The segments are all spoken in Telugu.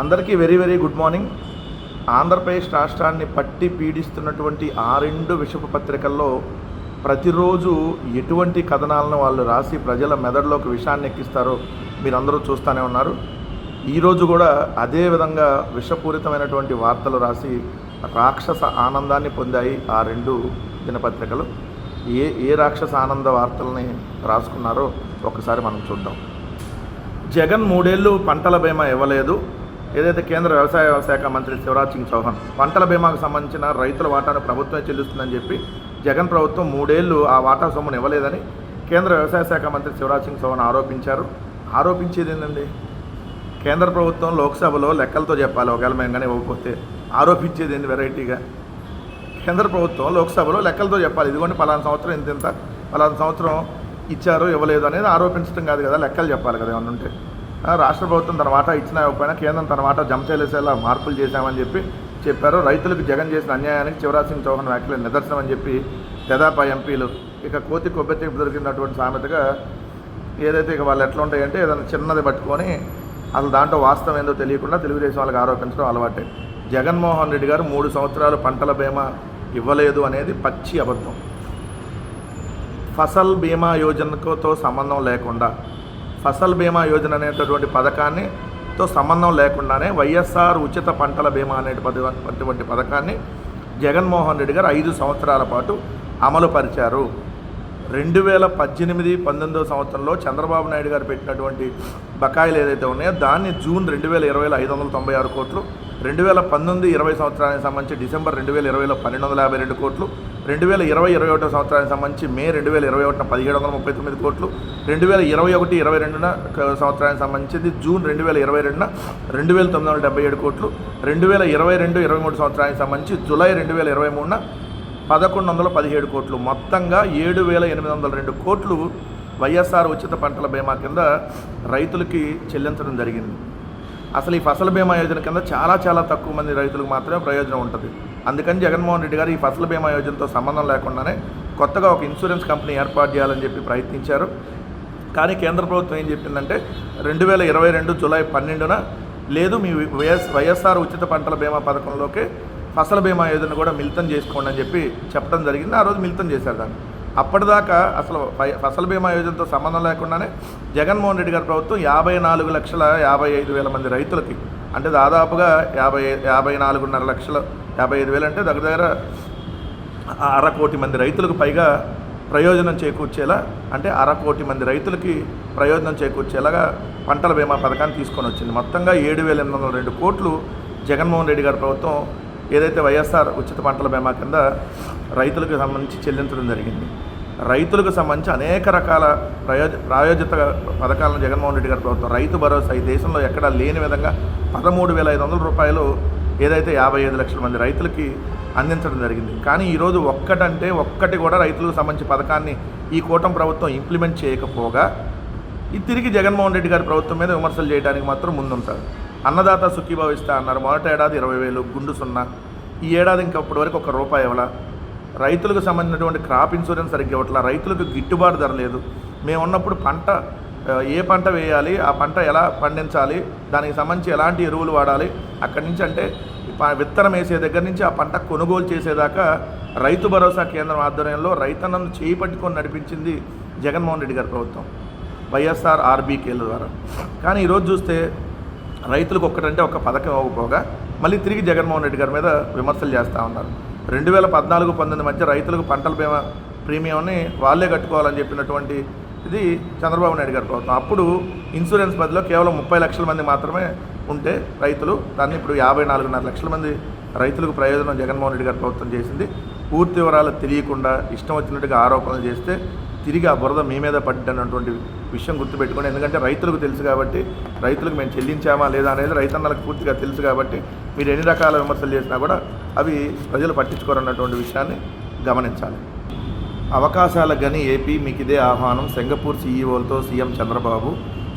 అందరికీ very very good morning. Andhra Pradesh రాష్ట్రాన్ని పట్టి పీడిస్తున్నటువంటి ఆ రెండు విషపు పత్రికల్లో ప్రతిరోజు ఎటువంటి కథనాలను వాళ్ళు రాసి ప్రజల మెదడులోకి విషాన్ని ఎక్కిస్తారో మీరందరూ చూస్తూనే ఉన్నారు. ఈరోజు కూడా అదే విధంగా విషపూరితమైనటువంటి వార్తలు రాసి రాక్షస ఆనందాన్ని పొందాయి ఆ రెండు దినపత్రికలు. ఏ ఏ రాక్షస ఆనంద వార్తల్ని రాసుకున్నారో ఒకసారి మనం చూద్దాం. జగన్ మూడేళ్ళు పంటల బీమా ఇవ్వలేదు. ఏదైతే కేంద్ర వ్యవసాయ శాఖ మంత్రి శివరాజ్ సింగ్ చౌహాన్ పంటల బీమాకు సంబంధించిన రైతుల వాటాను ప్రభుత్వమే చెల్లిస్తుందని చెప్పి జగన్ ప్రభుత్వం మూడేళ్ళు ఆ వాటా సొమ్మును ఇవ్వలేదని కేంద్ర వ్యవసాయ శాఖ మంత్రి శివరాజ్ సింగ్ చౌహాన్ ఆరోపించారు. ఆరోపించేది ఏంటండి కేంద్ర ప్రభుత్వం లోక్సభలో లెక్కలతో చెప్పాలి ఒకవేళ మేము కానీ ఇవ్వకపోతే. ఆరోపించేది ఏంది వెరైటీగా? కేంద్ర ప్రభుత్వం లోక్సభలో లెక్కలతో చెప్పాలి ఇదిగోండి పలానా సంవత్సరం ఇంత ఇంత పలానా సంవత్సరం ఇచ్చారు ఇవ్వలేదు అనేది ఆరోపించడం కాదు కదా లెక్కలు చెప్పాలి కదా ఏమన్నా ఉంటే. రాష్ట్ర ప్రభుత్వం తన వాటా ఇచ్చినా ఇవ్వకపోయినా కేంద్రం తన వాటా జమ చేసేలా మార్పులు చేశామని చెప్పి చెప్పారు. రైతులకు జగన్ చేసిన అన్యాయానికి శివరాజ్ సింగ్ చౌహాన్ వ్యాఖ్యలు నిదర్శనం అని చెప్పి తెదాపా ఎంపీలు ఇక కోతి కొబ్బెత్తి దొరికినటువంటి సామెతగా ఏదైతే ఇక వాళ్ళు ఎట్లా ఉంటాయంటే ఏదైనా చిన్నది పట్టుకొని అసలు దాంట్లో వాస్తవం ఏందో తెలియకుండా తెలుగుదేశం వాళ్ళకి ఆరోపించడం అలవాటే. జగన్మోహన్ రెడ్డి గారు మూడు సంవత్సరాలు పంటల బీమా ఇవ్వలేదు అనేది పచ్చి అబద్ధం. ఫసల్ బీమా యోజనతో సంబంధం లేకుండా ఫసల్ బీమా యోజన అనేటటువంటి పథకాన్ని తో సంబంధం లేకుండానే వైఎస్ఆర్ ఉచిత పంటల బీమా అనేటువంటి పథకాన్ని జగన్మోహన్ రెడ్డి గారు ఐదు సంవత్సరాల పాటు అమలు పరిచారు. రెండు వేల పద్దెనిమిది పంతొమ్మిదో సంవత్సరంలో చంద్రబాబు నాయుడు గారు పెట్టినటువంటి బకాయిలు ఏదైతే ఉన్నాయో దాన్ని జూన్ రెండు వేల ఇరవైలో ఐదు వందల తొంభై ఆరు కోట్లు రెండు వేల పంతొమ్మిది ఇరవై సంవత్సరానికి సంబంధించి డిసెంబర్ రెండు వేల ఇరవైలో పన్నెండు వందల యాభై రెండు కోట్లు రెండు వేల ఇరవై ఇరవై ఒకటో సంవత్సరానికి సంబంధించి మే రెండు వేల ఇరవై ఒకటిన పదిహేడు వందల ముప్పై తొమ్మిది కోట్లు రెండు వేల ఇరవై ఒకటి ఇరవై రెండున సంవత్సరానికి సంబంధించి జూన్ రెండు వేల ఇరవై రెండున రెండు వేల తొమ్మిది వందల డెబ్బై ఏడు కోట్లు రెండు వేల ఇరవై రెండు ఇరవై మూడు సంవత్సరానికి సంబంధించి జూలై రెండు వేల ఇరవై మూడున పదకొండు వందల పదిహేడు కోట్లు. మొత్తంగా ఏడు వేల ఎనిమిది వందల రెండు కోట్లు వైఎస్ఆర్ ఉచిత పంటల బీమా కింద రైతులకి చెల్లించడం జరిగింది. అసలు ఈ ఫసల్ బీమా యోజన కింద చాలా చాలా తక్కువ మంది రైతులకు మాత్రమే ప్రయోజనం ఉంటుంది. అందుకని జగన్మోహన్ రెడ్డి గారు ఈ ఫసల్ బీమా యోజనతో సంబంధం లేకుండానే కొత్తగా ఒక ఇన్సూరెన్స్ కంపెనీ ఏర్పాటు చేయాలని చెప్పి ప్రయత్నించారు. కానీ కేంద్ర ప్రభుత్వం ఏం చెప్పిందంటే రెండు వేల ఇరవై రెండు జూలై పన్నెండున లేదు మీ వైఎస్ వైఎస్ఆర్ ఉచిత పంటల బీమా పథకంలోకి ఫసల్ బీమా యోజన కూడా మిళితం చేసుకోండి అని చెప్పి చెప్పడం జరిగింది. ఆ రోజు మిళితం చేశారు దాన్ని. అప్పటిదాకా అసలు ఫసల్ బీమా యోజనతో సంబంధం లేకుండానే జగన్మోహన్ రెడ్డి గారి ప్రభుత్వం యాభై నాలుగు లక్షల యాభై ఐదు వేల మంది రైతులకి అంటే దాదాపుగా యాభై యాభై నాలుగున్నర లక్షల యాభై ఐదు వేలు అంటే దగ్గర దగ్గర అర కోటి మంది రైతులకు పైగా ప్రయోజనం చేకూర్చేలా అంటే అర కోటి మంది రైతులకి ప్రయోజనం చేకూర్చేలాగా పంటల బీమా పథకాన్ని తీసుకొని వచ్చింది. మొత్తంగా ఏడు వేల ఎనిమిది వందల రెండు కోట్లు జగన్మోహన్ రెడ్డి గారి ప్రభుత్వం ఏదైతే వైఎస్ఆర్ ఉచిత పంటల బీమా కింద రైతులకు సంబంధించి చెల్లించడం జరిగింది. రైతులకు సంబంధించి అనేక రకాల ప్రయోజ ప్రాయోజిత పథకాలను జగన్మోహన్ రెడ్డి గారి ప్రభుత్వం రైతు భరోసా ఈ దేశంలో ఎక్కడా లేని విధంగా పదమూడు వేల ఐదు వందల రూపాయలు ఏదైతే యాభై ఐదు లక్షల మంది రైతులకి అందించడం జరిగింది. కానీ ఈరోజు ఒక్కటంటే ఒక్కటి కూడా రైతులకు సంబంధించి పథకాన్ని ఈ కూటమి ప్రభుత్వం ఇంప్లిమెంట్ చేయకపోగా ఇది తిరిగి జగన్మోహన్ రెడ్డి గారి ప్రభుత్వం మీద విమర్శలు చేయడానికి మాత్రం ముందుంటారు. అన్నదాత సుఖీభావ ఇస్తా అన్నారు. మొదటి ఏడాది ఇరవై వేలు గుండు సున్నా. ఈ ఏడాది ఇంకా ఇప్పటి వరకు ఒక రూపాయి ఇవ్వాల. రైతులకు సంబంధించినటువంటి క్రాప్ ఇన్సూరెన్స్ సరిగ్గా ఇవ్వట్లా. రైతులకు గిట్టుబాటు ధర లేదు. మేము ఉన్నప్పుడు పంట ఏ పంట వేయాలి ఆ పంట ఎలా పండించాలి దానికి సంబంధించి ఎలాంటి ఎరువులు వాడాలి అక్కడి నుంచి అంటే విత్తనం వేసే దగ్గర నుంచి ఆ పంట కొనుగోలు చేసేదాకా రైతు భరోసా కేంద్రం ఆధ్వర్యంలో రైతన్నను చేయి పట్టుకొని నడిపించింది జగన్మోహన్ రెడ్డి గారి ప్రభుత్వం. వైఎస్ఆర్ ఆర్బీకేల ద్వారా. కానీ ఈరోజు చూస్తే రైతులకు ఒక్కటంటే ఒక పథకం ఇవ్వకపోగా మళ్ళీ తిరిగి జగన్మోహన్ రెడ్డి గారి మీద విమర్శలు చేస్తూ ఉన్నారు. రెండు వేల పద్నాలుగు పంతొమ్మిది మధ్య రైతులకు పంటల బీమా ప్రీమియంని వాళ్ళే కట్టుకోవాలని చెప్పినటువంటి ఇది చంద్రబాబు నాయుడు గారి ప్రభుత్వం. అప్పుడు ఇన్సూరెన్స్ బదిలో కేవలం ముప్పై లక్షల మంది మాత్రమే ఉంటే రైతులు దాన్ని ఇప్పుడు యాభై నాలుగున్నర లక్షల మంది రైతులకు ప్రయోజనం జగన్మోహన్ రెడ్డి గారి ప్రభుత్వం చేసింది. పూర్తి వివరాలు తెలియకుండా ఇష్టం వచ్చినట్టుగా ఆరోపణలు చేస్తే తిరిగి ఆ బురద మీ మీద పడ్డనటువంటి విషయం గుర్తుపెట్టుకోండి. ఎందుకంటే రైతులకు తెలుసు కాబట్టి రైతులకు మేము చెల్లించామా లేదా అనేది రైతన్నలకు పూర్తిగా తెలుసు కాబట్టి మీరు ఎన్ని రకాల విమర్శలు చేసినా కూడా అవి ప్రజలు పట్టించుకోరన్నటువంటి విషయాన్ని గమనించాలి. అవకాశాల గని ఏపీ మీకు ఇదే ఆహ్వానం. సింగపూర్ సీఈఓలతో సీఎం చంద్రబాబు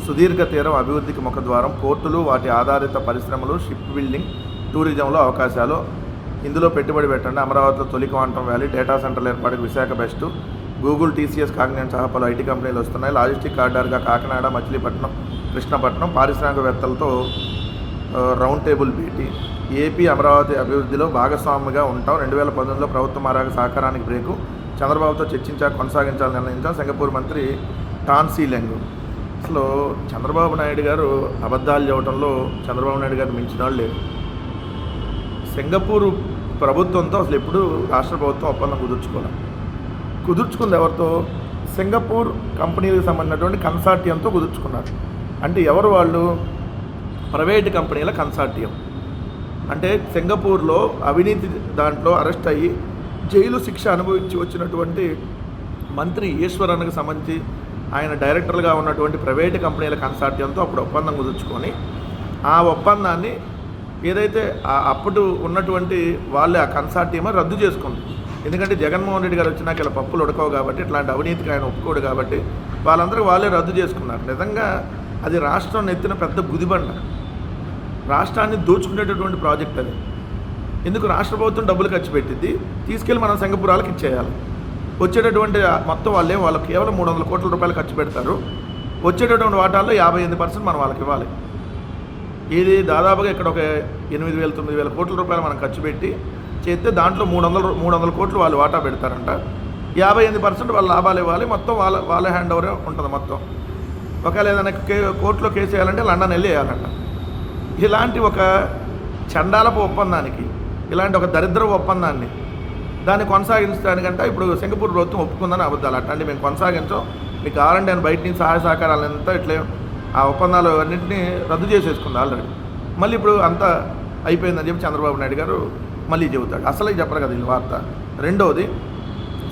సుదీర్ఘ తీరం అభివృద్ధికి ముఖద్వారం పోర్టులు వాటి ఆధారిత పరిశ్రమలు షిప్ బిల్డింగ్ టూరిజంలో అవకాశాలు. ఇందులో పెట్టుబడి పెట్టండి. అమరావతిలో తొలి క్వాంటం వ్యాలీ డేటా సెంటర్ల ఏర్పాటుకు Visakha best. Google TCS Kakinada సహా పలు ఐటీ కంపెనీలు వస్తున్నాయి. లాజిస్టిక్ కార్డర్గా కాకినాడ మచిలీపట్నం కృష్ణపట్నం పారిశ్రామికవేత్తలతో రౌండ్ టేబుల్ భేటీ. ఏపీ అమరావతి అభివృద్ధిలో భాగస్వామిగా ఉంటాం. రెండు వేల పంతొమ్మిదిలో ప్రభుత్వం మారాక సహకారానికి బ్రేకు. చంద్రబాబుతో చర్చించా కొనసాగించాలని నిర్ణయించాం. సింగపూర్ మంత్రి టాన్సీ లెంగ్. అసలు చంద్రబాబు నాయుడు గారు అబద్ధాలు చెప్పడంలో చంద్రబాబు నాయుడు గారు మించిన వాళ్ళు లేరు. సింగపూర్ ప్రభుత్వంతో అసలు ఎప్పుడు రాష్ట్ర ప్రభుత్వం ఒప్పందం కుదుర్చుకోవాలి కుదుర్చుకుంది ఎవరితో? సింగపూర్ కంపెనీలకు సంబంధించినటువంటి కన్సార్టియంతో కుదుర్చుకున్నారు. అంటే ఎవరు వాళ్ళు? ప్రైవేట్ కంపెనీల కన్సార్టియం. అంటే సింగపూర్లో అవినీతి దాంట్లో అరెస్ట్ అయ్యి జైలు శిక్ష అనుభవించి వచ్చినటువంటి మంత్రి ఈశ్వరన్కి సంబంధించి ఆయన డైరెక్టర్గా ఉన్నటువంటి ప్రైవేట్ కంపెనీల కన్సార్టియంతో అప్పుడు ఒప్పందం కుదుర్చుకొని ఆ ఒప్పందాన్ని ఏదైతే అప్పుడు ఉన్నటువంటి వాళ్ళే ఆ కన్సార్టియమో రద్దు చేసుకుంది. ఎందుకంటే జగన్మోహన్ రెడ్డి గారు వచ్చినాక ఇలా పప్పులు ఉడకవు కాబట్టి ఇట్లాంటి అవినీతికి ఆయన ఒప్పుకోడు కాబట్టి వాళ్ళందరూ వాళ్ళే రద్దు చేసుకున్నారు. నిజంగా అది రాష్ట్రం నెత్తిన పెద్ద గుదిబండ. రాష్ట్రాన్ని దోచుకునేటటువంటి ప్రాజెక్ట్ అది. ఎందుకు రాష్ట్ర ప్రభుత్వం డబ్బులు ఖర్చు పెట్టింది తీసుకెళ్ళి మనం సింగపూరాలకు ఇచ్చేయాలి. వచ్చేటటువంటి మొత్తం వాళ్ళే వాళ్ళు కేవలం మూడు వందల కోట్ల రూపాయలు ఖర్చు పెడతారు. వచ్చేటటువంటి వాటాల్లో యాభై ఎనిమిది పర్సెంట్ మనం వాళ్ళకి ఇవ్వాలి. ఇది దాదాపుగా ఇక్కడ ఒక ఎనిమిది వేల తొమ్మిది వేల కోట్ల రూపాయలు మనం ఖర్చు పెట్టి చేస్తే దాంట్లో మూడు వందల మూడు వందల కోట్లు వాళ్ళు వాటా పెడతారంట. యాభై ఎనిమిది పర్సెంట్ వాళ్ళ లాభాలు ఇవ్వాలి. మొత్తం వాళ్ళ వాళ్ళ హ్యాండ్ ఓవరే ఉంటుంది మొత్తం. ఒకవేళ ఏదైనా కే కోర్టులో కేసు వేయాలంటే లండన్ వెళ్ళి వేయాలంట ఇలాంటి ఒక చండాలపు ఒప్పందానికి ఇలాంటి ఒక దరిద్ర ఒప్పందాన్ని దాన్ని కొనసాగించడానికంటే ఇప్పుడు సింగపూర్ ప్రభుత్వం ఒప్పుకుందని అబద్ధాలు. అట్లాంటి మేము కొనసాగించాం. మీకు కావాలంటే నేను బయట నుంచి సహాయ సహకారాలు అంతా ఇట్లే ఆ ఒప్పందాలు అన్నింటినీ రద్దు చేసేసుకుంది ఆల్రెడీ. మళ్ళీ ఇప్పుడు అంతా అయిపోయిందని చెప్పి చంద్రబాబు నాయుడు గారు మళ్ళీ చెబుతాడు. అసలు చెప్పరు కదా ఈ వార్త. రెండవది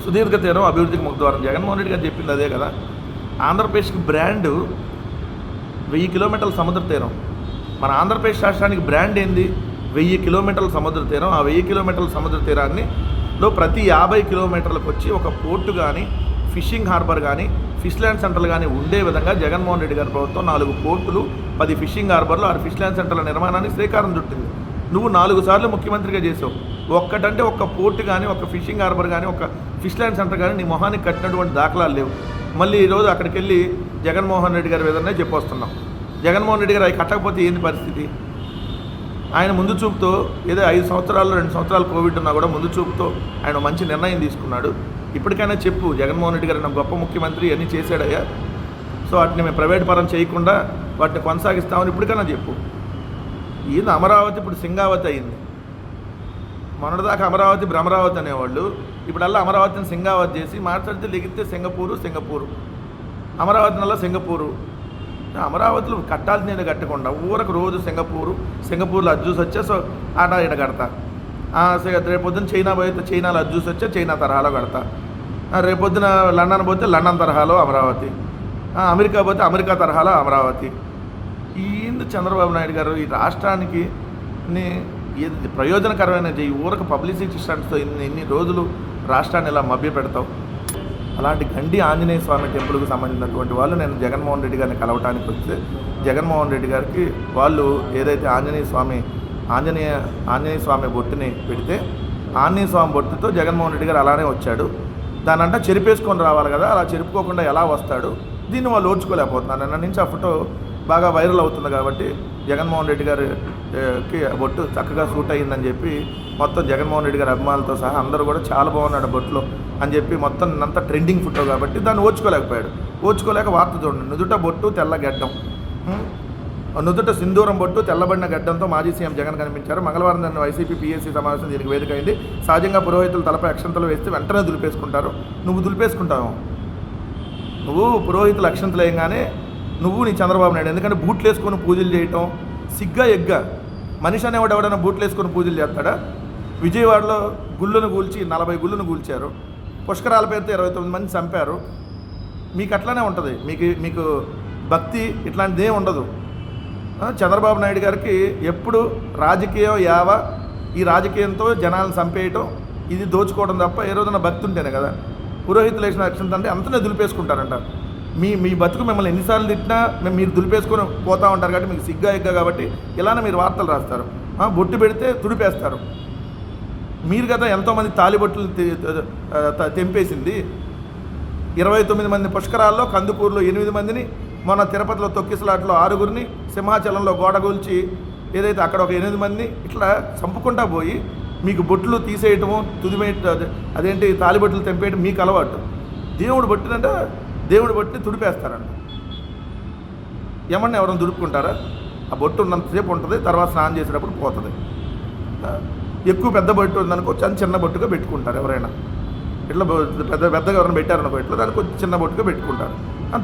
సుదీర్ఘ తీరం అభివృద్ధికి ముఖద్వారం జగన్మోహన్ రెడ్డి గారు చెప్పింది అదే కదా. ఆంధ్రప్రదేశ్కి బ్రాండ్ వెయ్యి కిలోమీటర్ల సముద్ర తీరం. మన ఆంధ్రప్రదేశ్ రాష్ట్రానికి బ్రాండ్ ఏంది? వెయ్యి కిలోమీటర్ల సముద్ర తీరం. ఆ వెయ్యి కిలోమీటర్ల సముద్ర తీరాన్ని లో ప్రతి యాభై కిలోమీటర్లకు వచ్చి ఒక పోర్టు కానీ ఫిషింగ్ హార్బర్ కానీ ఫిష్ ల్యాండ్ సెంటర్లు కానీ ఉండే విధంగా జగన్మోహన్ రెడ్డి గారి ప్రభుత్వం నాలుగు పోర్టులు పది ఫిషింగ్ హార్బర్లు ఆరు ఫిష్ ల్యాండ్ సెంటర్ల నిర్మాణానికి శ్రీకారం చుట్టింది. నువ్వు నాలుగు సార్లు ముఖ్యమంత్రిగా చేసావు. ఒక్కటంటే ఒక్క పోర్టు కానీ ఒక ఫిషింగ్ హార్బర్ కానీ ఒక ఫిష్ ల్యాండ్ సెంటర్ కానీ నీ మొహానికి కట్టినటువంటి దాఖలాలు లేవు. మళ్ళీ ఈరోజు అక్కడికి వెళ్ళి జగన్మోహన్ రెడ్డి గారి విధంగా చెప్పొస్తున్నాం. జగన్మోహన్ రెడ్డి గారు అవి కట్టకపోతే ఏంది పరిస్థితి? ఆయన ముందు చూపుతో ఏదో ఐదు సంవత్సరాలు రెండు సంవత్సరాలు కోవిడ్ ఉన్నా కూడా ముందు చూపుతో ఆయన మంచి నిర్ణయం తీసుకున్నాడు. ఇప్పటికైనా చెప్పు జగన్మోహన్ రెడ్డి గారు నా గొప్ప ముఖ్యమంత్రి అన్నీ చేశాడయ్యా. సో వాటిని మేము ప్రైవేట్ పరం చేయకుండా వాటిని కొనసాగిస్తామని ఇప్పటికైనా చెప్పు. ఈయన అమరావతి ఇప్పుడు సింగావతి అయింది. మొన్నటిదాకా అమరావతి భ్రమరావతి అనేవాళ్ళు. ఇప్పుడల్లా అమరావతిని సింగావతి చేసి మాట్లాడితే లెగితే సింగపూరు సింగపూరు. అమరావతి నల్లా సింగపూరు. అమరావతిలో కట్టాల్సింది కట్టకుండా ఊరకు రోజు సింగపూరు సింగపూర్లో అజ్జూస్ వచ్చే సో ఆట ఇట కడతా. రేపొద్దున చైనా పోతే చైనాలో అజ్జూస్ వచ్చే చైనా తరహాలో కడతా. రేపొద్దున లండన్ పోతే లండన్ తరహాలో అమరావతి. అమెరికా పోతే అమెరికా తరహాలో అమరావతి. ఈ చంద్రబాబు నాయుడు గారు ఈ రాష్ట్రానికి ఏది ప్రయోజనకరమైన ఈ ఊరకు పబ్లిసిటీ స్టంట్స్తో ఇన్ని ఇన్ని రోజులు రాష్ట్రాన్ని ఇలా మభ్య పెడతావు అలాంటి గండి ఆంజనేయ స్వామి టెంపుల్కి సంబంధించినటువంటి వాళ్ళు నేను జగన్మోహన్ రెడ్డి గారిని కలవటానికి వస్తే జగన్మోహన్ రెడ్డి గారికి వాళ్ళు ఏదైతే ఆంజనేయ స్వామి ఆంజనేయ ఆంజనేయ స్వామి బొట్టుని పెడితే ఆంజనేయ స్వామి బొట్టుతో జగన్మోహన్ రెడ్డి గారు అలానే వచ్చాడు. దానంట చెరిపేసుకొని రావాలి కదా అలా చెరుపుకోకుండా ఎలా వస్తాడు? దీన్ని వాళ్ళు ఓడ్చుకోలేకపోతున్నారు నిన్న నుంచి ఆ ఫోటో బాగా వైరల్ అవుతుంది కాబట్టి జగన్మోహన్ రెడ్డి గారికి బొట్టు చక్కగా సూట్ అయ్యిందని చెప్పి మొత్తం జగన్మోహన్ రెడ్డి గారి అభిమానులతో సహా అందరూ కూడా చాలా బాగున్నాడు ఆ బొట్టులో అని చెప్పి మొత్తం అంతా ట్రెండింగ్ ఫోటో కాబట్టి దాన్ని ఓచుకోలేకపోయాడు. ఓచుకోలేక వార్త చూడండి. నుదుట బొట్టు తెల్ల గడ్డం. నుదుట సింధూరం బొట్టు తెల్లబడిన గడ్డంతో మాజీ సీఎం జగన్ కనిపించారు. మంగళవారం జరిగిన వైసీపీ పీఎస్సీ సమావేశం దీనికి వేదిక అయింది. సహజంగా పురోహితులు తలపై అక్షంతలు వేస్తే వెంటనే దులిపేసుకుంటారు. నువ్వు దులిపేసుకుంటావు. నువ్వు పురోహితులు అక్షంతలు వేయగానే నువ్వు నీ చంద్రబాబు నాయుడు. ఎందుకంటే బూట్లు వేసుకొని పూజలు చేయటం సిగ్గా ఎగ్గా. మనిషి అనేవాడు ఎవడైనా బూట్లు వేసుకొని పూజలు చేస్తాడా? విజయవాడలో గుళ్ళను కూల్చి నలభై గుళ్ళను కూల్చారు. పుష్కరాల పేరుతో ఇరవై తొమ్మిది మంది చంపారు. మీకు అట్లానే ఉంటుంది. మీకు మీకు భక్తి ఇట్లాంటిది ఏం ఉండదు చంద్రబాబు నాయుడు గారికి ఎప్పుడు రాజకీయం యావ ఈ రాజకీయంతో జనాలను చంపేయటం ఇది దోచుకోవడం తప్ప ఏ రోజున భక్తి ఉంటేనే కదా. పురోహితులు వేసిన అక్షంత అంటే అంతనే దులిపేసుకుంటారంట. మీ మీ బతుకు మిమ్మల్ని ఎన్నిసార్లు తిట్టినా మేము మీరు దులిపేసుకొని పోతా ఉంటారు కాబట్టి మీకు సిగ్గా ఎగ్గా కాబట్టి ఇలానే మీరు వార్తలు రాస్తారు. బొట్టు పెడితే తుడిపేస్తారు. మీరు కదా ఎంతోమంది తాలిబొట్టులు తెంపేసింది. ఇరవై తొమ్మిది మంది పుష్కరాల్లో కందుకూరులో ఎనిమిది మందిని మొన్న తిరుపతిలో తొక్కిసలాట్లో ఆరుగురిని సింహాచలంలో గోడగూల్చి ఏదైతే అక్కడ ఒక ఎనిమిది మందిని ఇట్లా చంపుకుంటా పోయి మీకు బొట్లు తీసేయటము తుదిమే అదేంటి తాలిబొట్లు తెంపేయటం మీకు అలవాటు. దేవుడు బొట్టినంటే దేవుడు బొట్టి తుడిపేస్తారంట. ఏమన్నా ఎవరైనా దుడుపుకుంటారా? ఆ బొట్టు ఉన్నంతసేపు ఉంటుంది తర్వాత స్నానం చేసేటప్పుడు పోతుంది. ఎక్కువ పెద్ద బొట్టు ఉందనుకో చిన్న చిన్న బొట్టుగా పెట్టుకుంటారు ఎవరైనా. ఇట్లా పెద్ద పెద్దగా ఎవరైనా పెట్టారనుకో ఇట్లా దానికి కొంచెం చిన్న బొట్టుగా పెట్టుకుంటారు.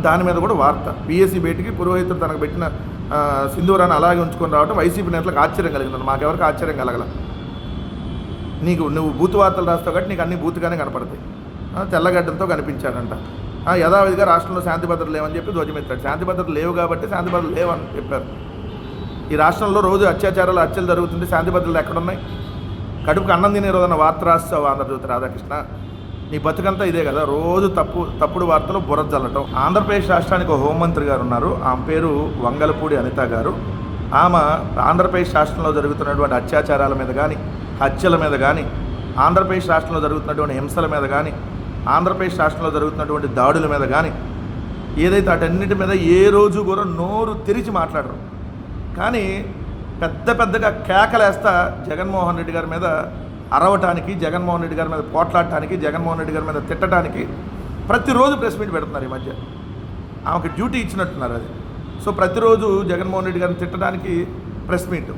దాని మీద కూడా వార్త. పిఎస్సి బయటికి పురోహితుడు తనకు పెట్టిన సింధూరాన్ని అలాగే ఉంచుకొని రావడం వైసీపీ నేతలకు ఆశ్చర్యం కలిగింది మాకెవరికి ఆశ్చర్యం కలగల. నీకు నువ్వు బూతు వార్తలు రాస్తావు కాబట్టి నీకు అన్ని బూతుగానే కనపడతాయి. తెల్లగడ్డంతో కనిపించాడంట యథావిధిగా రాష్ట్రంలో శాంతి భద్రతలు లేవని చెప్పి ధ్వజమెత్తాడు. శాంతి భద్రతలు లేవు కాబట్టి శాంతి భద్రతలు లేవని చెప్పారు. ఈ రాష్ట్రంలో రోజు అత్యాచారాలు హత్యలు జరుగుతుంటే శాంతి భద్రతలు ఎక్కడున్నాయి? కడుపుకు అన్నం తినే రోజున వార్త రాస్తావు ఆంధ్రజ్యోతి రాధాకృష్ణ నీ బతుకంతా ఇదే కదా రోజు తప్పు తప్పుడు వార్తలు బుర్ర జల్లటం ఆంధ్రప్రదేశ్ రాష్ట్రానికి ఒక హోంమంత్రి గారు ఉన్నారు. ఆమె పేరు వంగలపూడి అనిత గారు. ఆమె ఆంధ్రప్రదేశ్ రాష్ట్రంలో జరుగుతున్నటువంటి అత్యాచారాల మీద కానీ హత్యల మీద కానీ ఆంధ్రప్రదేశ్ రాష్ట్రంలో జరుగుతున్నటువంటి హింసల మీద కానీ ఆంధ్రప్రదేశ్ రాష్ట్రంలో జరుగుతున్నటువంటి దాడుల మీద కానీ ఏదైతే అటన్నిటి మీద ఏ రోజు కూడా నోరు తెరిచి మాట్లాడరు. కానీ పెద్ద పెద్దగా కేకలేస్తా జగన్మోహన్ రెడ్డి గారి మీద అరవటానికి జగన్మోహన్ రెడ్డి గారి మీద పోట్లాడటానికి జగన్మోహన్ రెడ్డి గారి మీద తిట్టడానికి ప్రతిరోజు ప్రెస్ మీట్ పెడుతున్నారు ఈ మధ్య. ఆమెకు డ్యూటీ ఇచ్చినట్టున్నారు అది. సో ప్రతిరోజు జగన్మోహన్ రెడ్డి గారిని తిట్టడానికి ప్రెస్ మీట్.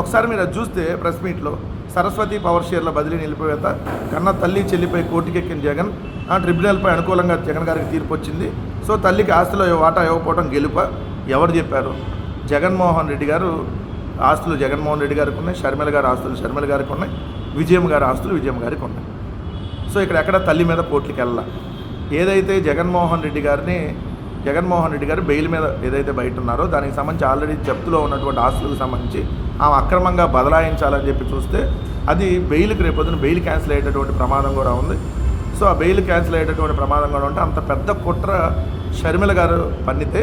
ఒకసారి మీరు అది చూస్తే ప్రెస్ మీట్లో సరస్వతి పవర్ షేర్ల బదిలీ నిలిపివేత కన్న తల్లి చెల్లిపై కోర్టుకెక్కిన జగన్ ఆ ట్రిబ్యునల్పై అనుకూలంగా జగన్ గారికి తీర్పు వచ్చింది. సో తల్లికి ఆస్తిలో వాటా ఇవ్వకపోవడం గెలుప. ఎవరు చెప్పారు? జగన్మోహన్ రెడ్డి గారు ఆస్తులు జగన్మోహన్ రెడ్డి గారికి ఉన్నాయి షర్మిల గారి ఆస్తులు షర్మిల గారికి ఉన్నాయి విజయం గారి ఆస్తులు విజయం గారికి ఉన్నాయి. సో ఇక్కడ ఎక్కడ తల్లి మీద కోర్టుకి వెళ్ళాల? ఏదైతే జగన్మోహన్ రెడ్డి గారిని జగన్మోహన్ రెడ్డి గారు బెయిల్ మీద ఏదైతే బయట ఉన్నారో దానికి సంబంధించి ఆల్రెడీ జప్తులో ఉన్నటువంటి ఆస్తులకు సంబంధించి ఆమె అక్రమంగా బదలాయించాలని చెప్పి చూస్తే అది బెయిల్కి రేపొద్దున బెయిల్ క్యాన్సిల్ అయ్యేటటువంటి ప్రమాదం కూడా ఉంది. సో ఆ బెయిల్ క్యాన్సిల్ అయ్యేటటువంటి ప్రమాదం కూడా ఉంటే అంత పెద్ద కుట్ర షర్మిల గారు పన్నితే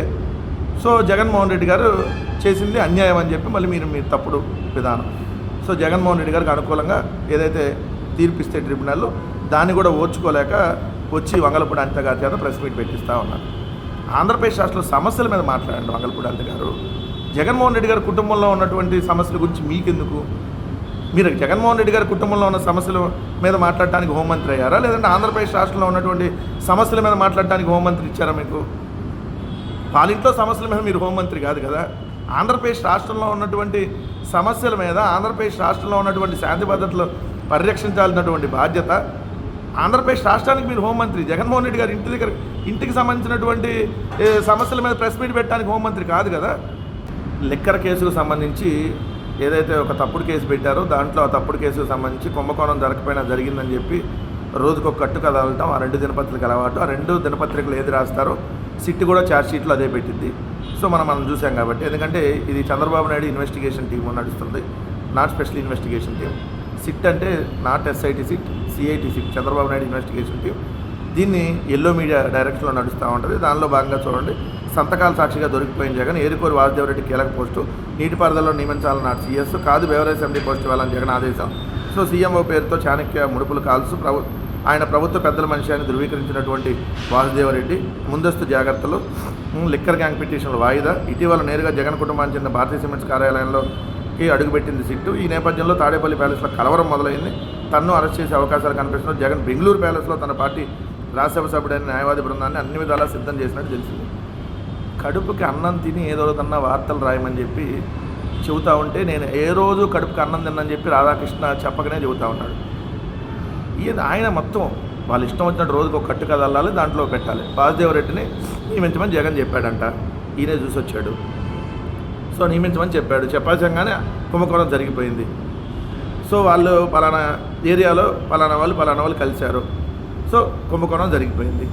సో జగన్మోహన్ రెడ్డి గారు చేసింది అన్యాయం అని చెప్పి మళ్ళీ మీరు మీ తప్పుడు విధానం. సో జగన్మోహన్ రెడ్డి గారికి అనుకూలంగా ఏదైతే తీర్పిస్తే ట్రిబ్యునల్ దాన్ని కూడా ఓర్చుకోలేక వచ్చి వంగలపూడి అనిత గారి చేత ప్రెస్ మీట్ పెట్టిస్తూ ఉన్నారు. ఆంధ్రప్రదేశ్ రాష్ట్రంలో సమస్యల మీద మాట్లాడండి వంగలపూడి అనిత గారు. జగన్మోహన్ రెడ్డి గారి కుటుంబంలో ఉన్నటువంటి సమస్యల గురించి మీకెందుకు? మీరు జగన్మోహన్ రెడ్డి గారి కుటుంబంలో ఉన్న సమస్యల మీద మాట్లాడటానికి హోంమంత్రి అయ్యారా? లేదంటే ఆంధ్రప్రదేశ్ రాష్ట్రంలో ఉన్నటువంటి సమస్యల మీద మాట్లాడటానికి హోంమంత్రి ఇచ్చారా మీకు? వాళ్ళింట్లో సమస్యల మీద మీరు హోంమంత్రి కాదు కదా. ఆంధ్రప్రదేశ్ రాష్ట్రంలో ఉన్నటువంటి సమస్యల మీద ఆంధ్రప్రదేశ్ రాష్ట్రంలో ఉన్నటువంటి శాంతి భద్రతలు పరిరక్షించాల్సినటువంటి బాధ్యత ఆంధ్రప్రదేశ్ రాష్ట్రానికి మీరు హోంమంత్రి. జగన్మోహన్ రెడ్డి గారి ఇంటి దగ్గర ఇంటికి సంబంధించినటువంటి సమస్యల మీద ప్రెస్ మీట్ పెట్టడానికి హోంమంత్రి కాదు కదా? లిక్కర్ కేసుకు సంబంధించి ఏదైతే ఒక తప్పుడు కేసు పెట్టారో దాంట్లో ఆ తప్పుడు కేసుకు సంబంధించి కుంభకోణం జరగకపోయినా జరిగిందని చెప్పి రోజుకు ఒక కట్టు కదలటం ఆ రెండు దినపత్రిక అలవాటు ఆ రెండు దినపత్రికలు ఏది రాస్తారో సిట్ కూడా ఛార్జ్ షీట్లో అదే పెట్టింది సో మనం మనం చూసాం కాబట్టి. ఎందుకంటే ఇది చంద్రబాబు నాయుడు ఇన్వెస్టిగేషన్ టీము నడుస్తుంది. Not special investigation team. SIT అంటే not SIT SIT. CIT Chandrababu Naidu investigation team దీన్ని ఎల్లో మీడియా డైరెక్షన్లో నడుస్తూ ఉంటుంది. దానిలో భాగంగా చూడండి. సంతకాల సాక్షిగా దొరికిపోయిన జగన్ ఏరుకోరు వాసుదేవరెడ్డి కీలక పోస్టు నీటిపారుదలలో నియమించాలన్న సీఎస్ కాదు బెవరేజ్ ఎండీ పోస్టు ఇవ్వాలని జగన్ ఆదేశం. సో సీఎంఓ పేరుతో చాణక్య ముడుపులు కాల్సు ప్రభు ఆయన ప్రభుత్వ పెద్దల మనిషి అని ధృవీకరించినటువంటి వాసుదేవరెడ్డి ముందస్తు జాగ్రత్తలు లిక్కర్ గ్యాంగ్ పిటిషన్లు వాయిదా. ఇటీవల నేరుగా జగన్ కుటుంబానికి చెందిన భారతీయ సిమెంట్స్ కార్యాలయంలోకి అడుగుపెట్టింది సిట్టు. ఈ నేపథ్యంలో తాడేపల్లి ప్యాలెస్లో కలవరం మొదలైంది. తన్ను అరెస్ట్ చేసే అవకాశాలు కనిపిస్తున్నాయి. జగన్ బెంగళూరు ప్యాలెస్లో తన పార్టీ రాజ్యసభ సభ్యుడైన న్యాయవాది బృందాన్ని అన్ని విధాలా సిద్ధం చేసినట్టు తెలిసింది. కడుపుకి అన్నం తిని ఏదో రోజన్నా వార్తలు రాయమని చెప్పి చెబుతా ఉంటే నేను ఏ రోజు కడుపుకి అన్నం తిన్నని చెప్పి రాధాకృష్ణ చెప్పకనే చెబుతా ఉన్నాడు. ఈయన ఆయన మొత్తం వాళ్ళు ఇష్టం వచ్చినట్టు రోజుకు ఒక కట్టు కథ దాంట్లో పెట్టాలి. వాసుదేవరెడ్డిని నియమించమని జగన్ చెప్పాడంట. ఈయనే చూసి వచ్చాడు సో నియమించమని చెప్పాడు. చెప్పాల్సంగానే కుంభకోణం జరిగిపోయింది. సో వాళ్ళు పలానా ఏరియాలో పలానా వాళ్ళు పలానా వాళ్ళు కలిశారు. సో కుంభకోణం జరిగిపోయింది.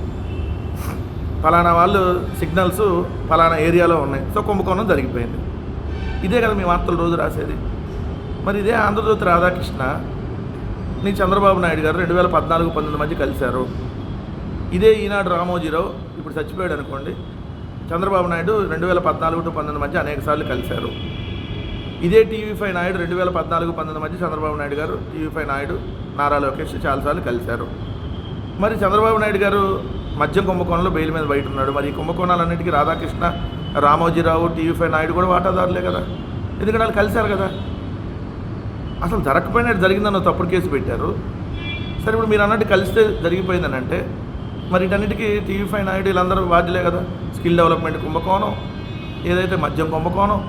పలానా వాళ్ళు సిగ్నల్స్ పలానా ఏరియాలో ఉన్నాయి. సో కుంభకోణం జరిగిపోయింది. ఇదే కదా మీ వార్తలు రోజు రాసేది. మరి ఇదే ఆంధ్రజ్యోతి రాధాకృష్ణ నీ చంద్రబాబు నాయుడు గారు రెండు వేల పద్నాలుగు పంతొమ్మిది మధ్య కలిశారు. ఇదే ఈనాడు రామోజీరావు ఇప్పుడు చచ్చిపోయాడు అనుకోండి. చంద్రబాబు నాయుడు రెండు వేల పద్నాలుగు టు పంతొమ్మిది మధ్య అనేక సార్లు కలిశారు. ఇదే టీవీ ఫైవ్ నాయుడు రెండు వేల పద్నాలుగు పంతొమ్మిది మధ్య చంద్రబాబు నాయుడు గారు టీవీ ఫైవ్ నాయుడు నారా లోకేష్ చాలాసార్లు కలిశారు. మరి చంద్రబాబు నాయుడు గారు మద్యం కుంభకోణంలో బెయిల్ మీద బయట ఉన్నాడు. మరి ఈ కుంభకోణాలన్నిటికీ రాధాకృష్ణ రామోజీరావు టీవీ ఫైవ్ నాయుడు కూడా వాటాదారులే కదా. ఎందుకంటే వాళ్ళు కలిశారు కదా. అసలు జరగకపోయినట్టు జరిగిందన్న తప్పుడు కేసు పెట్టారు. సరే ఇప్పుడు మీరు అన్నట్టు కలిస్తే జరిగిపోయిందని అంటే మరి వీటన్నిటికీ టీవీ ఫైవ్ నాయుడు వీళ్ళందరూ బాధ్యులే కదా. స్కిల్ డెవలప్మెంట్ కుంభకోణం ఏదైతే మద్యం కుంభకోణం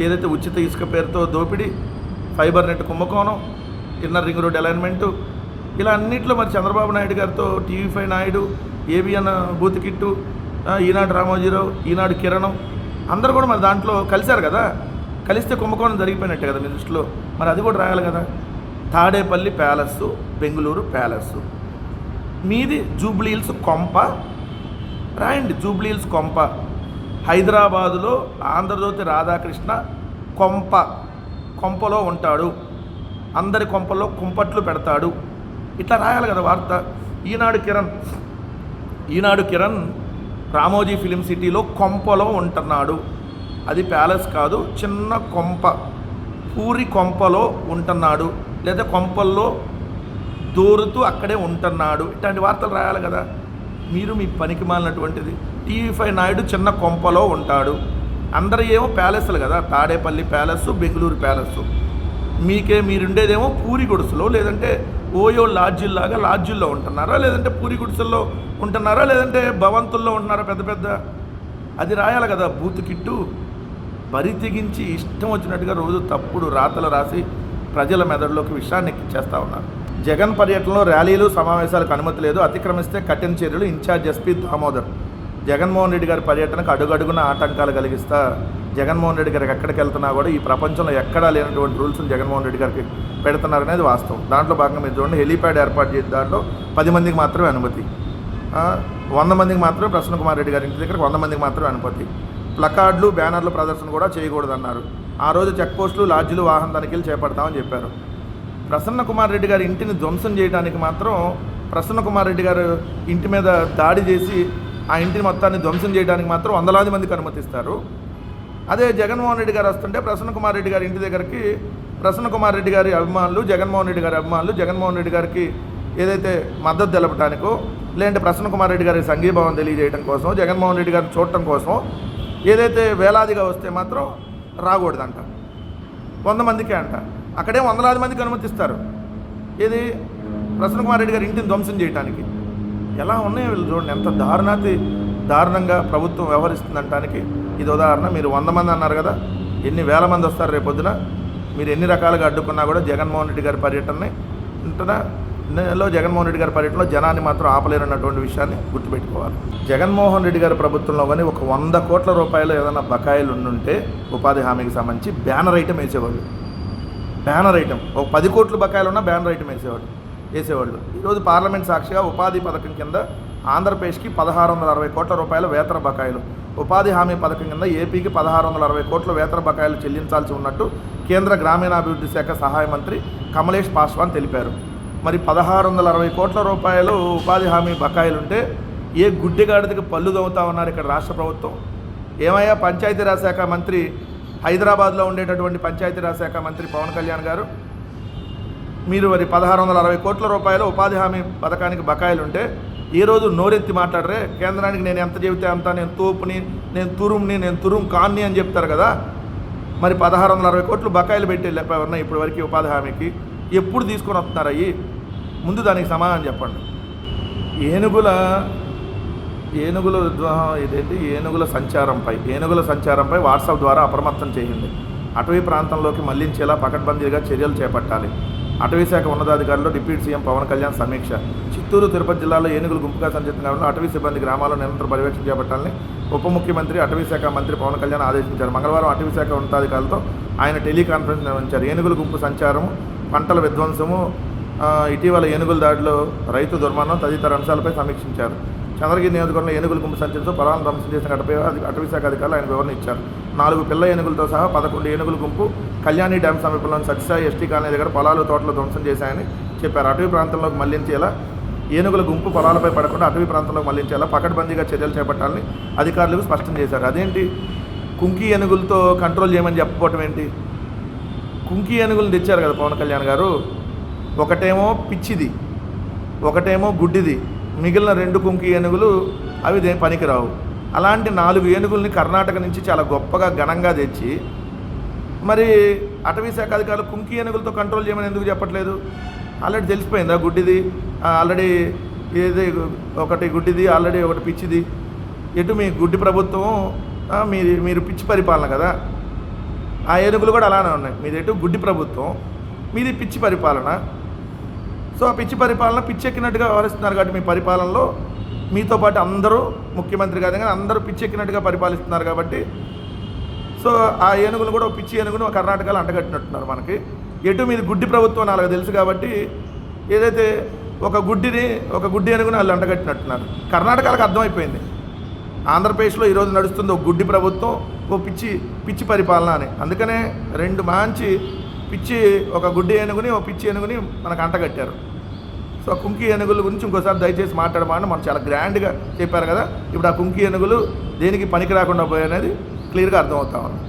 ఏదైతే ఉచిత ఇసుక పేరుతో దోపిడీ ఫైబర్ నెట్ కుంభకోణం ఇన్నర్ రింగ్ రోడ్ అలైన్మెంటు ఇలా అన్నింటిలో మరి చంద్రబాబు నాయుడు గారితో టీవీ ఫైవ్ నాయుడు ఏబిఎన్ బూత్ కిట్టు ఈనాడు రామోజీరావు ఈనాడు కిరణం అందరూ కూడా మరి దాంట్లో కలిశారు కదా? కలిస్తే కుంభకోణం జరిగిపోయినట్టే కదా మీ దృష్టిలో? మరి అది కూడా రాయాలి కదా? తాడేపల్లి ప్యాలెస్ బెంగళూరు ప్యాలెస్ మీది జూబ్లీహిల్స్ కొంప. రాయండి జూబ్లీహిల్స్ కొంప. హైదరాబాదులో ఆంధ్రజ్యోతి రాధాకృష్ణ కొంప కొంపలో ఉంటాడు. అందరి కొంపలో కుంపట్లు పెడతాడు. ఇట్లా రాయాలి కదా వార్త. ఈనాడు కిరణ్ ఈనాడు కిరణ్ రామోజీ ఫిలిం సిటీలో కొంపలో ఉంటున్నాడు. అది ప్యాలెస్ కాదు చిన్న కొంప పూరి కొంపలో ఉంటున్నాడు. లేదా కొంపల్లో దూరుతూ అక్కడే ఉంటున్నాడు. ఇట్లాంటి వార్తలు రాయాలి కదా. మీరు మీ పనికి మాలినటువంటిది. టీవీ ఫైవ్ నాయుడు చిన్న కొంపలో ఉంటాడు. అందరూ ఏమో ప్యాలెస్లు కదా తాడేపల్లి ప్యాలెస్ బెంగళూరు ప్యాలెస్ మీకే మీరుండేదేమో పూరి గుడుసులో లేదంటే ఓయో లాడ్జిల్లాగా లాడ్జిల్లో ఉంటున్నారా లేదంటే పూరి గుడిసెల్లో ఉంటున్నారా లేదంటే భవంతుల్లో ఉంటున్నారా పెద్ద పెద్ద? అది రాయాలి కదా బూత్ కిట్టు. బరితెగించి ఇష్టం వచ్చినట్టుగా రోజు తప్పుడు రాతలు రాసి ప్రజల మెదడులోకి విషయాన్ని ఎక్కించేస్తూ ఉన్నారు. జగన్ పర్యటనలో ర్యాలీలు సమావేశాలకు అనుమతి లేదు. అతిక్రమిస్తే కఠిన చర్యలు ఇన్ఛార్జ్ ఎస్పీ దామోదర్. జగన్మోహన్ రెడ్డి గారి పర్యటనకు అడుగడుగున ఆటంకాలు కలిగిస్తా జగన్మోహన్ రెడ్డి గారికి ఎక్కడికి వెళ్తున్నా కూడా ఈ ప్రపంచంలో ఎక్కడా లేనటువంటి రూల్స్ని జగన్మోహన్ రెడ్డి గారికి పెడుతున్నారనేది వాస్తవం. దాంట్లో భాగంగా మీరు చూడండి హెలీప్యాడ్ ఏర్పాటు చేసి దాంట్లో పది మందికి మాత్రమే అనుమతి. వంద మందికి మాత్రమే ప్రసన్న కుమార్ రెడ్డి గారి ఇంటి దగ్గర వంద మందికి మాత్రమే అనుమతి. ప్లకార్డులు బ్యానర్లు ప్రదర్శన కూడా చేయకూడదన్నారు. ఆ రోజు చెక్ పోస్టులు లాడ్జీలు వాహన తనిఖీలు చేపడతామని చెప్పారు. ప్రసన్న కుమార్ రెడ్డి గారి ఇంటిని ధ్వంసం చేయడానికి మాత్రం ప్రసన్న కుమార్ రెడ్డి గారు ఇంటి మీద దాడి చేసి ఆ ఇంటిని మొత్తాన్ని ధ్వంసం చేయడానికి మాత్రం వందలాది మందికి అనుమతిస్తారు. అదే జగన్మోహన్ రెడ్డి గారు వస్తుంటే ప్రసన్న కుమార్ రెడ్డి గారి ఇంటి దగ్గరికి ప్రసన్న కుమార్ రెడ్డి గారి అభిమానులు జగన్మోహన్ రెడ్డి గారి అభిమానులు జగన్మోహన్ రెడ్డి గారికి ఏదైతే మద్దతు తెలపడానికో లేదంటే ప్రసన్న కుమార్ రెడ్డి గారి సంఘీభావం తెలియజేయడం కోసం జగన్మోహన్ రెడ్డి గారిని చూడటం కోసం ఏదైతే వేలాదిగా వస్తే మాత్రం రాకూడదంట. వంద మందికే అంట. అక్కడే వందలాది మందికి అనుమతిస్తారు. ఏది? ప్రసన్న కుమార్ రెడ్డి గారి ఇంటిని ధ్వంసం చేయడానికి ఎలా ఉన్నాయో వీళ్ళు చూడండి ఎంత దారుణాతి దారుణంగా ప్రభుత్వం వ్యవహరిస్తుందంటానికి ఇది ఉదాహరణ. మీరు వంద మంది అన్నారు కదా ఎన్ని వేల మంది వస్తారు రేపు పొద్దున? మీరు ఎన్ని రకాలుగా అడ్డుకున్నా కూడా జగన్మోహన్ రెడ్డి గారి పర్యటనని ఉంటున్నా నెలలో జగన్మోహన్ రెడ్డి గారి పర్యటనలో జనాన్ని మాత్రం ఆపలేరన్నటువంటి విషయాన్ని గుర్తుపెట్టుకోవాలి. జగన్మోహన్ రెడ్డి గారి ప్రభుత్వంలో కానీ ఒక వంద కోట్ల రూపాయలు ఏదైనా బకాయిలు ఉండుంటే ఉపాధి హామీకి సంబంధించి బ్యానర్ ఐటమ్ వేసేవాళ్ళు. Banner item. ఒక పది కోట్ల బకాయిలు ఉన్న బ్యానర్ ఐటమ్ వేసేవాళ్ళు. వేసేవాళ్ళు. ఈరోజు పార్లమెంట్ సాక్షిగా ఉపాధి పథకం కింద ఆంధ్రప్రదేశ్కి పదహారు వందల అరవై కోట్ల రూపాయల వేతన బకాయిలు. ఉపాధి హామీ పథకం కింద ఏపీకి పదహారు వందల అరవై కోట్ల వేతన బకాయిలు చెల్లించాల్సి ఉన్నట్టు కేంద్ర గ్రామీణాభివృద్ధి శాఖ సహాయ మంత్రి కమలేష్ పాస్వాన్ తెలిపారు. మరి పదహారు వందల అరవై కోట్ల రూపాయలు ఉపాధి హామీ బకాయిలు ఉంటే ఏ గుడ్డిగాడిదకి పళ్ళు దవ్వుతా ఉన్నారు ఇక్కడ రాష్ట్ర ప్రభుత్వం? ఏమయ్యా పంచాయతీరాజ్ శాఖ మంత్రి హైదరాబాద్లో ఉండేటటువంటి పంచాయతీరాజ్ శాఖ మంత్రి పవన్ కళ్యాణ్ గారు? మీరు మరి పదహారు వందల అరవై కోట్ల రూపాయలు ఉపాధి హామీ పథకానికి బకాయిలు ఉంటే ఈ రోజు నోరెత్తి మాట్లాడరే. కేంద్రానికి నేను ఎంత చెబితే అంత నేను తోపుని నేను తురుంని నేను తురుం కాన్ని అని చెప్తారు కదా. మరి పదహారు వందల అరవై కోట్లు బకాయిలు పెట్టి లేప ఉన్నాయి ఇప్పటి వరకు ఉపాధి హామీకి? ఎప్పుడు తీసుకొని వస్తున్నారు అవి ముందు దానికి సమాధానం చెప్పండి. ఏనుగుల ఏనుగుల విద్వాహం ఏదైతే ఏనుగుల సంచారంపై ఏనుగుల సంచారంపై వాట్సాప్ ద్వారా అప్రమత్తం చేయండి. అటవీ ప్రాంతంలోకి మళ్ళించేలా పకడ్బందీగా చర్యలు చేపట్టాలి. అటవీశాఖ ఉన్నతాధికారులు డిప్యూటీ సీఎం పవన్ కళ్యాణ్ సమీక్ష. చిత్తూరు తిరుపతి జిల్లాలో ఏనుగులు గుంపుగా సంచరించిన కారణంగా అటవీ సిబ్బంది గ్రామాల్లో నిరంతర పర్యవేక్షణ చేపట్టాలని ఉప ముఖ్యమంత్రి అటవీశాఖ మంత్రి పవన్ కళ్యాణ్ ఆదేశించారు. మంగళవారం అటవీశాఖ ఉన్నతాధికారులతో ఆయన టెలికాన్ఫరెన్స్ నిర్వహించారు. ఏనుగుల గుంపు సంచారం పంటల విధ్వంసము ఇటీవల ఏనుగుల దాడిలో రైతు దుర్మరణం తదితర అంశాలపై సమీక్షించారు. చంద్రగిరి నియోజకవర్గంలో ఏనుగుల గుంపు సంచరిస్తూ పొలాలను ధ్వంసం చేసిన ఘటనపై అటవీశాఖ అధికారులు ఆయన వివరణ ఇచ్చారు. నాలుగు పిల్ల ఏనుగులతో సహా పదకొండు ఏనుగుల గుంపు కళ్యాణి డ్యామ్ సమీపంలోని సత్యసాయి ఎస్టీ కాలనీ దగ్గర పొలాలు తోటలు ధ్వంసం చేశాయని చెప్పారు. అటవీ ప్రాంతంలోకి మళ్ళించేలా ఏనుగుల గుంపు పొలాలపై పడకుండా అటవీ ప్రాంతంలోకి మళ్ళించేలా పకడ్బందీగా చర్యలు చేపట్టాలని అధికారులకు స్పష్టం చేశారు. అదేంటి? కుంకి ఏనుగులతో కంట్రోల్ చేయమని చెప్పకపోవటం ఏంటి? కుంకి ఏనుగులు తెచ్చారు కదా పవన్ కళ్యాణ్ గారు. ఒకటేమో పిచ్చిది ఒకటేమో గుడ్డిది మిగిలిన రెండు కుంకి ఏనుగులు అవి దే పనికిరావు. అలాంటి నాలుగు ఏనుగుల్ని కర్ణాటక నుంచి చాలా గొప్పగా ఘనంగా తెచ్చి మరి అటవీ శాఖ అధికారులు కుంకి ఏనుగులతో కంట్రోల్ చేయమని ఎందుకు చెప్పట్లేదు? ఆల్రెడీ తెలిసిపోయిందా గుడ్డిది? ఆ, ఆల్రెడీ ఏది ఒకటి గుడ్డిది ఆల్రెడీ ఒకటి పిచ్చిది. ఎటు మీ గుడ్డి ప్రభుత్వం మీరు మీరు పిచ్చి పరిపాలన కదా? ఆ ఏనుగులు కూడా అలానే ఉన్నాయి. మీది ఎటు గుడ్డి ప్రభుత్వం మీది పిచ్చి పరిపాలన. సో ఆ పిచ్చి పరిపాలన పిచ్చెక్కినట్టుగా వ్యవహరిస్తున్నారు కాబట్టి మీ పరిపాలనలో మీతో పాటు అందరూ ముఖ్యమంత్రి కాదు కానీ అందరూ పిచ్చెక్కినట్టుగా పరిపాలిస్తున్నారు కాబట్టి సో ఆ ఏనుగును కూడా ఒక పిచ్చి ఏనుగును కర్ణాటకలో అంటగట్టినట్టున్నారు మనకి. ఎటు మీద గుడ్డి ప్రభుత్వం నాకు తెలుసు కాబట్టి ఏదైతే ఒక గుడ్డిని ఒక గుడ్డి ఏనుగుని వాళ్ళు అంటగట్టినట్టున్నారు. కర్ణాటకలకు అర్థమైపోయింది. ఆంధ్రప్రదేశ్లో ఈరోజు నడుస్తుంది ఒక గుడ్డి ప్రభుత్వం ఓ పిచ్చి పిచ్చి పరిపాలన అని. అందుకనే రెండు మంచి పిచ్చి ఒక గుడ్డి ఏనుగుని ఓ పిచ్చి ఏనుగుని మనకు అంటగట్టారు. సో ఆ కుంకి ఏనుగుల గురించి ఇంకోసారి దయచేసి మాట్లాడమని మనం చాలా గ్రాండ్గా చెప్పారు కదా. ఇప్పుడు ఆ కుంకి ఏనుగులు దేనికి పనికి రాకుండా పోయాయనేది క్లియర్గా అర్థమవుతా ఉంది.